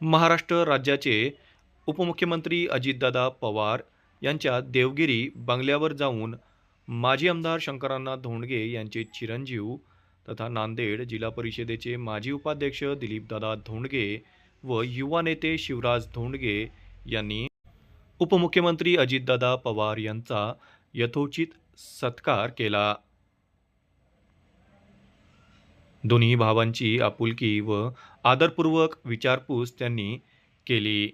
महाराष्ट्र राज्याचे उपमुख्यमंत्री अजितदादा पवार यांच्या देवगिरी बंगल्यावर जाऊन माजी आमदार शंकरांना धोंडगे यांचे चिरंजीव तथा नांदेड जिल्हा परिषदेचे माजी उपाध्यक्ष दिलीपदादा धोंडगे व युवा नेते शिवराज धोंडगे यांनी उपमुख्यमंत्री अजितदादा पवार यांचा यथोचित सत्कार केला. दोन्ही भावांची आपुलकी व आदरपूर्वक विचारपूस त्यांनी केली.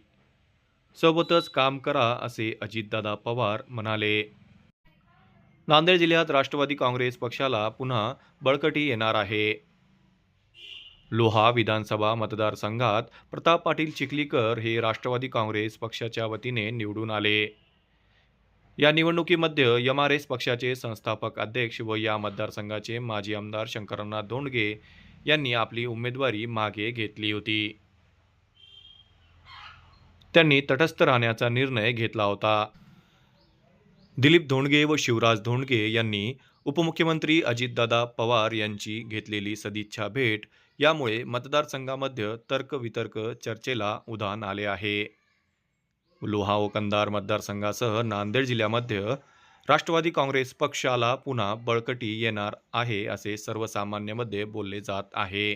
सोबतच काम करा असे अजितदादा पवार म्हणाले. नांदेड जिल्ह्यात राष्ट्रवादी काँग्रेस पक्षाला पुन्हा बळकटी येणार आहे. लोहा विधानसभा मतदारसंघात प्रताप पाटील चिखलीकर हे राष्ट्रवादी काँग्रेस पक्षाच्या वतीने निवडून आले. या निवडणुकीमध्ये एम आर एस पक्षाचे संस्थापक अध्यक्ष व या मतदारसंघाचे माजी आमदार शंकरनाथ दोंडगे यांनी आपली उमेदवारी मागे घेतली होती. त्यांनी तटस्थ राहण्याचा निर्णय घेतला होता. दिलीप धोंडगे व शिवराज धोंडगे यांनी उपमुख्यमंत्री अजितदादा पवार यांची घेतलेली सदिच्छा भेट यामुळे मतदारसंघामध्ये तर्कवितर्क चर्चेला उधाण आले आहे. लोहा व कंधार मतदारसंघासह नांदेड जिल्ह्यामध्ये राष्ट्रवादी काँग्रेस पक्षाला पुन्हा बळकटी येणार आहे असे सर्वसामान्यमध्ये बोलले जात आहे.